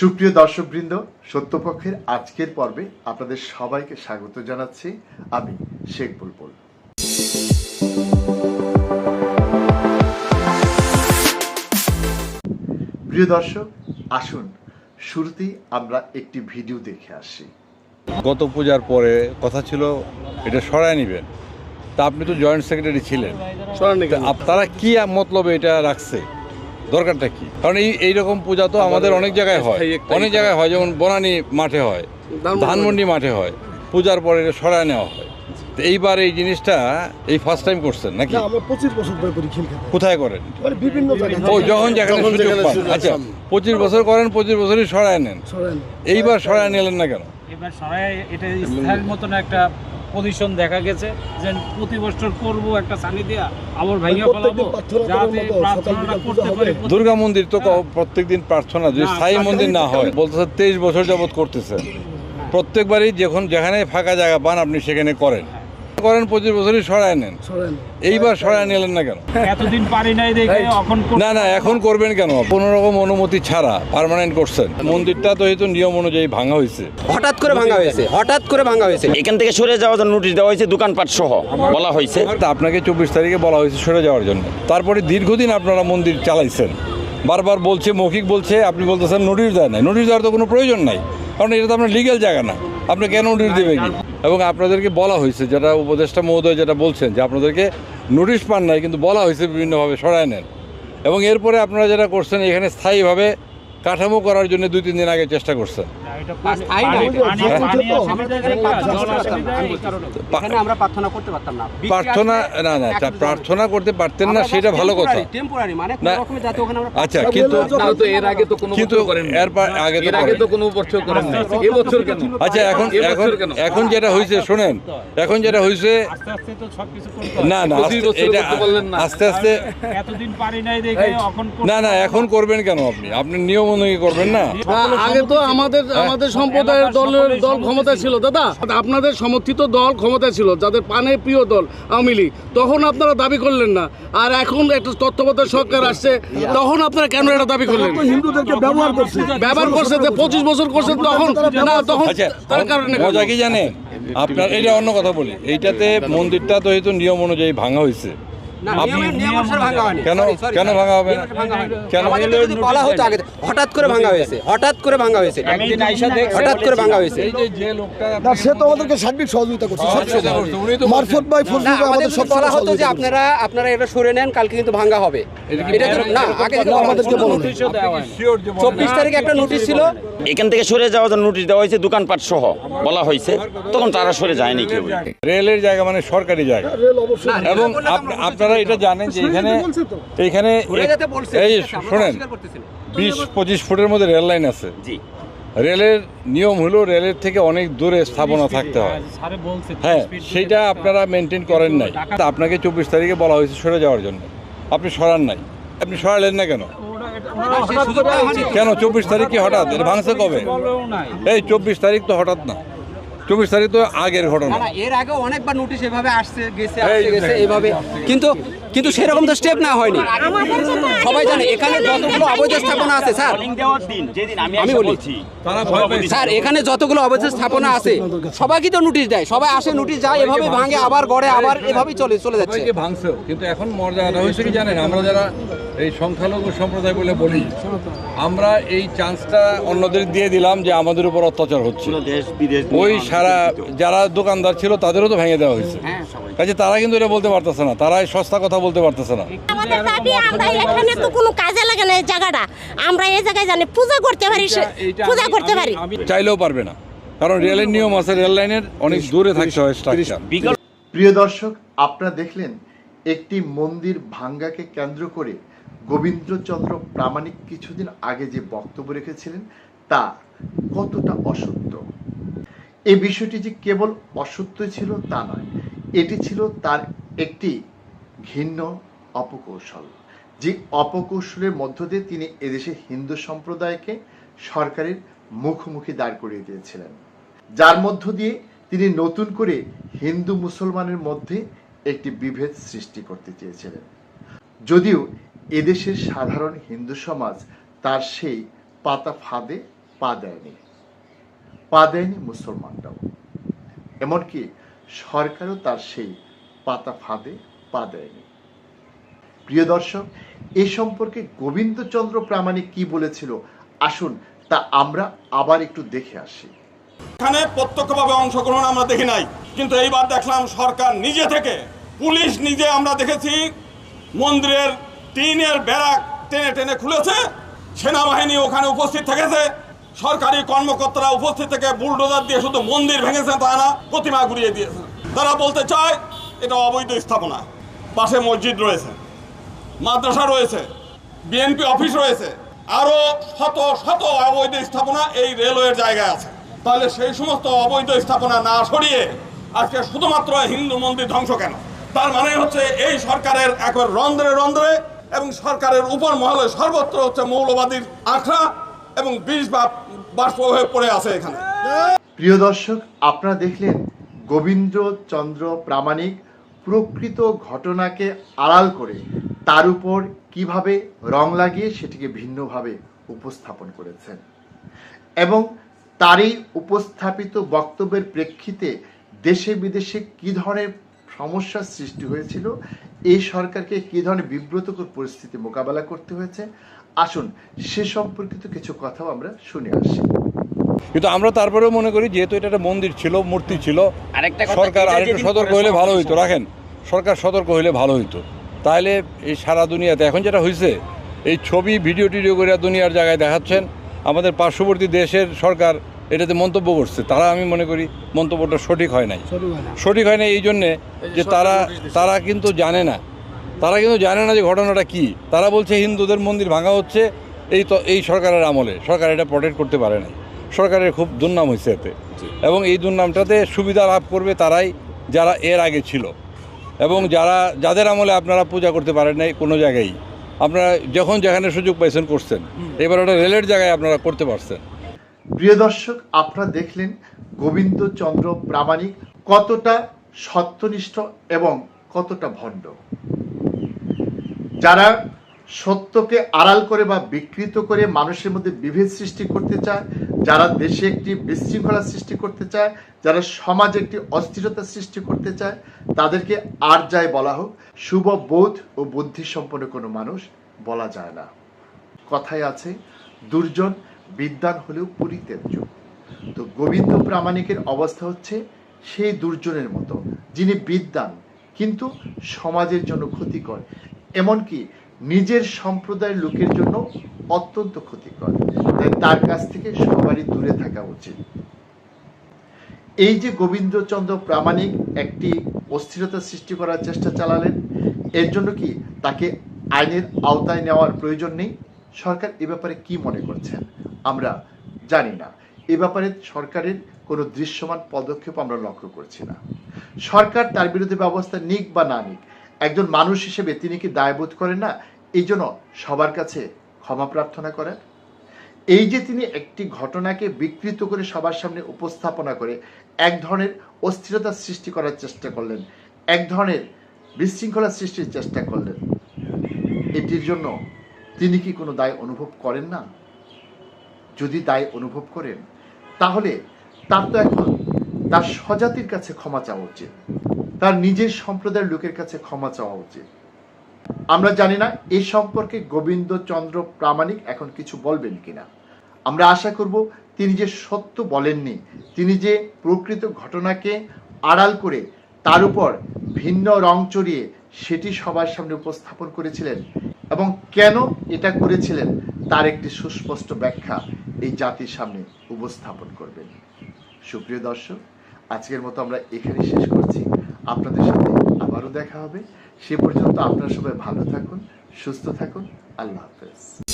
সুপ্রিয় দর্শকবৃন্দ সত্যপক্ষের আজকের পর্বে আপনাদের সবাইকে স্বাগত জানাচ্ছি। আমি শেখ বুলবুল। প্রিয় দর্শক আসুন শুরুতেই আমরা একটি ভিডিও দেখে আসি। গত পূজার পরে কথা ছিল এটা সরায় নেবেন। তা আপনি তো জয়েন্ট সেক্রেটারি ছিলেন। তারা কি মতলবে এটা রাখছে? দরকারটা কি? কারণ এই এইরকম পূজা তো আমাদের অনেক জায়গায় হয়। অনেক জায়গায় হয় যেমন বনানী মাঠে হয় ধানমন্ডি। মাঠে হয় পূজার পরে সরায় নেওয়া হয়। তো এইবার এই জিনিসটা এই ফার্স্ট টাইম করছেন নাকি? আমরা পঁচিশ বছর ধরে করি কোথায় করেন? মানে বিভিন্ন ও যখন যেখানে সুযোগ পান। আচ্ছা পঁচিশ বছর করেন পঁচিশ বছরই সরায় নেন। এইবার সরায় নিলেন না কেন? এবার সবাই এটা স্থায়ীর মতন একটা পজিশন দেখা গেছে যে প্রতি বছর করব একটা সানি দেয়া আবার ভাইয়া প্রত্যেকদিন ফেলাবো যাতে প্রার্থনাটা করতে পারি। দুর্গা মন্দির তো প্রত্যেক দিন প্রার্থনা যদি স্থায়ী মন্দির না হয় বলতেছে তেইশ বছর যাবৎ করতেছে। প্রত্যেকবারই যখন যেখানে ফাঁকা জায়গা পান আপনি সেখানে করেন। করেন পঁচিশ বছরই সরায় নেন। এইবার সরায় নিলেন না কেন? এতদিন পারি নাই দেখে এখন না না এখন করবেন কেন? কোনো রকম অনুমতি ছাড়া পার্মানেন্ট করছেন। মন্দিরটা তো হয়তো নিয়ম অনুযায়ী ভাঙা হয়েছে। হঠাৎ করে ভাঙা হয়েছে হঠাৎ করে ভাঙা হয়েছে। এখান থেকে সরে যাওয়ার জন্য নোটিশ দেওয়া হয়েছে দোকানপাট সহ বলা হয়েছে। তা আপনাকে চব্বিশ তারিখে বলা হয়েছে সরে যাওয়ার জন্য। তারপরে দীর্ঘদিন আপনারা মন্দির চালাইছেন। বারবার বলছে মৌখিক বলছে আপনি বলতেছেন নোটিশ দেয় নাই। নোটিশ দেওয়ার তো কোনো প্রয়োজন নাই। কারণ এটা তো আপনার লিগেল জায়গা না। আপনি কেন নোটিশ দেবে কি? এবং আপনাদেরকে বলা হয়েছে, যেটা উপদেষ্টা মহোদয় যেটা বলছেন, যে আপনাদেরকে নোটিশ পান নাই, কিন্তু বলা হয়েছে বিভিন্নভাবে সরায় নেন। এবং এরপরে আপনারা যেটা করছেন, এখানে স্থায়ীভাবে কাঠামো করার জন্য দুই, তিন দিন আগে চেষ্টা করছেন। প্রার্থনা আমরা করতে পারতাম না। প্রার্থনা না না প্রার্থনা করতে পারতেন না সেটা ভালো কথা। মানে কোনো যাতে ওখানে আমরা আচ্ছা কিন্তু এর আগে তো কোনো কিন্তু করেন এর আগে এর আগে তো কোনো বছর করেন নাই এবছর কেন? আচ্ছা এখন এখন এখন যেটা হয়েছে শোনেন। এখন যেটা আস্তে আস্তে তো সবকিছু করতে না না আস্তে- এটা। আস্তে আস্তে এতদিন পারি নাই দেখে এখন না না এখন করবেন কেন আপনি? আপনি নিয়ম অনুযায়ী করবেন না না, আগে তো আমাদের আমাদের সম্প্রদায়ের দলের দল ক্ষমতায় ছিল দাদা। আপনাদের সমর্থিত দল ক্ষমতায় ছিল যাদের পানে প্রিয় দল আওয়ামী লীগ। তখন আপনারা দাবি করলেন না। আর এখন একটা তত্ত্বাবধায়ক সরকার আসছে তখন আপনারা কেন এটা দাবি করলেন? হিন্দুদেরকে ব্যবহার করছে। ব্যবহার করছে যে পঁচিশ বছর করছে তখন না তখন আচ্ছা তার কারণে মজা কি জানেন? আপনার এটা অন্য কথা বলি। এইটাতে মন্দিরটা তো হয়তো নিয়ম অনুযায়ী ভাঙা হয়েছে না, আপনি- নিয়মের- নিয়ম অনুসারে ভাঙা হয়নি। কেন Sorry, sorry, কেন ভাঙা হবে না? নিয়ম অনুসারে ভাঙা হয়নি। কেন বলা হতো আগে হঠাৎ করে ভাঙা হয়েছে হঠাৎ করে ভাঙা হয়েছে। একদিন আইসা দেখছে হঠাৎ করে ভাঙা হয়েছে। এই যে যে লোকটা না সে তো আমাদেরকে সার্বিক সহযোগিতা করছে মারফত ভাই ফজলুল আমাদের আমাদের সব বলা হতো যে আপনারা আপনারা এটা সরে নেন কালকে কিন্তু ভাঙা হবে। এটা তো না আগে আমাদেরকে বলেন। চব্বিশ তারিখে একটা নোটিশ ছিল? এখান থেকে সরে যাওয়ার জন্য নোটিশ দেওয়া হয়েছে দোকানপাট সহ বলা হয়েছে। তখন তারা সরে যায়নি কেউ। রেলের জায়গা মানে সরকারি জায়গা। রেল অবশ্যই। না, এবং বললে তো আপ- আমরা আপনারা এটা জানেন যে এখানে বলছে এই শোনেন। বিশ পঁচিশ ফুটের মধ্যে রেল লাইন আছে। জি। রেলের নিয়ম হলো রেলের থেকে অনেক দূরে স্থাপনা থাকতে হয়। হ্যাঁ সেইটা আপনারা মেনটেন করেন নাই। তা আপনাকে চব্বিশ তারিখে বলা হয়েছে সরে যাওয়ার জন্য। আপনি সরান নাই। আপনি সরালেন না কেন। কেন? চব্বিশ তারিখ কি হঠাৎ? এটা ভাঙছে কবে? এই চব্বিশ তারিখ তো হঠাৎ না। চব্বিশ তারিখ তো আগের ঘটনা। এর আগে অনেকবার নোটিশ এভাবে আসছে গেছে আসছে গেছে। এইভাবে কিন্তু কিন্তু সেরকম তো স্টেপ না হয়নি। সবাই জানে এখানে যতগুলো অবৈধ স্থাপনা আছে স্যার। ওয়ার্নিং দেওয়ার দিন যেদিন আমি। বলছি। স্যার এখানে যতগুলো অবৈধ স্থাপনা আছে সবাইকে তো নোটিশ দেয়। সবাই আসে নোটিশ যায় এভাবে ভাঙে আবার গড়ে আবার এভাবেই চলে চলে যাচ্ছে। ভাঙছেও। কিন্তু এখন মর্যাদা হয়েছে কি জানেন? আমরা যারা এই সংখ্যালঘু সম্প্রদায় বলে বলি আমরা এই চান্সটা অন্যদের দিয়ে দিলাম যে আমাদের উপর অত্যাচার হচ্ছে। ওই সারা যারা দোকানদার ছিল তাদেরও তো ভেঙে দেওয়া হয়েছে। হ্যাঁ কাজে তারা কিন্তু এটা বলতে পারতেছে না তারা এই সস্তা কথা বলতে পারতেছে না। আমাদের দাবি আমরা এখানে তো কোনো কাজে লাগে না এই জায়গাটা। আমরা এই জায়গায় জানি পূজা করতে পারি পূজা করতে পারি। চাইলেও পারবে না কারণ রেলের নিয়ম আছে রেল লাইনের অনেক দূরে থাকতে হয় প্রিয় দর্শক আপনারা দেখলেন একটি মন্দির ভাঙ্গাকে কেন্দ্র করে গোবিন্দচন্দ্র প্রামাণিক কিছুদিন আগে যে বক্তব্য রেখেছিলেন, তা কতটা অসত্য? এই বিষয়টি যে কেবল অসত্য ছিল তা নয়, এটি ছিল তার একটি ঘিন্ন অপকৌশল, যে অপকৌশলের মধ্য দিয়ে তিনি এদেশে হিন্দু সম্প্রদায়কে সরকারের মুখোমুখি দাঁড় করিয়ে দিয়েছিলেন। যার মধ্য দিয়ে তিনি নতুন করে হিন্দু মুসলমানের মধ্যে একটি বিভেদ সৃষ্টি করতে চেয়েছিলেন। যদিও এদেশের সাধারণ হিন্দু সমাজ তার সেই পাতা ফাঁদে পা দেয়নি। পা দেয়নি মুসলমানরাও। এমনকি সরকারও তার সেই পাতা ফাঁদে পা দেয়নি। প্রিয় দর্শক, এ সম্পর্কে গোবিন্দচন্দ্র প্রামাণিক কি বলেছিল? আসুন তা আমরা আবার একটু দেখে আসি। এখানে প্রত্যক্ষভাবে অংশগ্রহণ আমরা দেখি নাই, কিন্তু এইবার দেখলাম সরকার নিজে থেকে, পুলিশ নিজে আমরা দেখেছি, মন্দিরের টিনের ব্যারাক টেনে টেনে খুলেছে, সেনাবাহিনী ওখানে উপস্থিত থেকেছে, সরকারি কর্মকর্তারা উপস্থিত থেকে বুলডোজার দিয়ে শুধু মন্দির ভেঙেছে, তা না, প্রতিমা ঘুরিয়ে দিয়েছে। তারা বলতে চায়, এটা অবৈধ স্থাপনা, পাশে মসজিদ রয়েছে, মাদ্রাসা রয়েছে, বিএনপি অফিস রয়েছে, আরও শত শত অবৈধ স্থাপনা এই রেলওয়ের জায়গায় আছে। তাহলে সেই সমস্ত অবৈধ স্থাপনা না সরিয়ে আজকে শুধুমাত্র হিন্দু মন্দির ধ্বংস কেন? তার মানে হচ্ছে এই সরকারের একবার রন্ধ্রে রন্ধ্রে এবং সরকারের উপর মহলে সর্বত্র হচ্ছে মৌলবাদীর আখড়া এবং বিষ বা বাষ্প হয়ে পড়ে আছে এখানে। প্রিয় দর্শক, আপনারা দেখলেন গোবিন্দচন্দ্র প্রামাণিক প্রকৃত ঘটনাকে আড়াল করে তার উপর কীভাবে রং লাগিয়ে সেটিকে ভিন্নভাবে উপস্থাপন করেছেন এবং তারই উপস্থাপিত বক্তব্যের প্রেক্ষিতে দেশে বিদেশে কী ধরনের সমস্যার সৃষ্টি হয়েছিল এই সরকারকে কী ধরনের বিব্রতকর পরিস্থিতি মোকাবেলা করতে হয়েছে? আসুন সে সম্পর্কিত কিছু কথাও আমরা শুনে আসি। কিন্তু আমরা তারপরেও মনে করি যেহেতু এটা একটা মন্দির ছিল মূর্তি ছিল আরেকটা সরকার আরেকটু সতর্ক হলে ভালো হইতো। রাখেন সরকার সতর্ক হইলে ভালো হইতো। তাহলে এই সারা দুনিয়াতে এখন যেটা হয়েছে এই ছবি ভিডিও টিডিও করে দুনিয়ার জায়গায় দেখাচ্ছেন। আমাদের পার্শ্ববর্তী দেশের সরকার এটাতে মন্তব্য করছে। তারা আমি মনে করি মন্তব্যটা সঠিক হয় নাই। সঠিক হয় না এই জন্যে যে তারা তারা কিন্তু জানে না। তারা কিন্তু জানে না যে ঘটনাটা কি। তারা বলছে হিন্দুদের মন্দির ভাঙা হচ্ছে এই তো এই সরকারের আমলে। সরকার এটা প্রটেক্ট করতে পারে নাই। সরকারের খুব দুর্নাম হয়েছে এতে। এবং এই দুর্নামটাতে সুবিধা লাভ করবে তারাই যারা এর আগে ছিল। এবং যারা যাদের আমলে আপনারা পূজা করতে পারেন নাই কোনো জায়গায়। আপনারা যখন যেখানে সুযোগ পাইছেন করছেন। এবার ওটা রেলের জায়গায় আপনারা করতে পারছেন। প্রিয় দর্শক, আপনারা দেখলেন গোবিন্দচন্দ্র প্রামাণিক কতটা সত্যনিষ্ঠ এবং কতটা ভণ্ড। যারা সত্যকে আড়াল করে বা বিকৃত করে মানুষের মধ্যে বিভেদ সৃষ্টি করতে চায়, যারা দেশে একটি বিশৃঙ্খলা সৃষ্টি করতে চায়, যারা সমাজে একটি অস্থিরতা সৃষ্টি করতে চায়, তাদেরকে আর যাই বলা হোক, শুভ বোধ ও বুদ্ধি সম্পন্ন কোনো মানুষ বলা যায় না। কথায় আছে, দুর্জন বিদ্যান হলেও পরিত্যাজ্য। তো গোবিন্দ প্রামাণিকের অবস্থা হচ্ছে সেই দুর্জনের মতো, যিনি বিদ্যান কিন্তু সমাজের জন্য ক্ষতিকর, এমনকি নিজের সম্প্রদায়ের লোকের জন্য অত্যন্ত ক্ষতিকর। তাই তার কাছ থেকে সবারই দূরে থাকা উচিত। এই যে গোবিন্দচন্দ্র প্রামাণিক একটি অস্থিরতা সৃষ্টি করার চেষ্টা চালালেন, এর জন্য কি তাকে আইনের আওতায় নেওয়ার প্রয়োজন নেই? সরকার এ ব্যাপারে কি মনে করছেন? আমরা জানি না। এ ব্যাপারে সরকারের কোনো দৃশ্যমান পদক্ষেপ আমরা লক্ষ্য করছি না। সরকার তার বিরুদ্ধে ব্যবস্থা নিক বা না নিক, একজন মানুষ হিসেবে তিনি কি দায়বোধ করেন না? এই জন্য সবার কাছে ক্ষমা প্রার্থনা করেন। এই যে তিনি একটি ঘটনাকে বিকৃত করে সবার সামনে উপস্থাপনা করে এক ধরনের অস্থিরতা সৃষ্টি করার চেষ্টা করলেন, এক ধরনের বিশৃঙ্খলা সৃষ্টির চেষ্টা করলেন, এটির জন্য তিনি কি কোনো দায় অনুভব করেন না? যদি দায় অনুভব করেন, তাহলে তার তো এখন তার স্বজাতির কাছে ক্ষমা চাওয়া উচিত। তার নিজের সম্প্রদায়ের লোকের কাছে ক্ষমা চাওয়া উচিত। আমরা জানি না এ সম্পর্কে গোবিন্দচন্দ্র প্রামাণিক এখন কিছু বলবেন কিনা। আমরা আশা করব তিনি যে সত্য বলেননি, তিনি যে প্রকৃত ঘটনাকে আড়াল করে তার উপর ভিন্ন রং চড়িয়ে সেটি সবার সামনে উপস্থাপন করেছিলেন এবং কেন এটা করেছিলেন তার একটি সুস্পষ্ট ব্যাখ্যা এই জাতির সামনে উপস্থাপন করবেন। সুপ্রিয় দর্শক, আজকের মতো আমরা এখানে শেষ করছি। আপনাদের সাথে আবারও দেখা হবে। সে পর্যন্ত আপনারা সবাই ভালো থাকুন, সুস্থ থাকুন। আল্লাহ হাফেজ।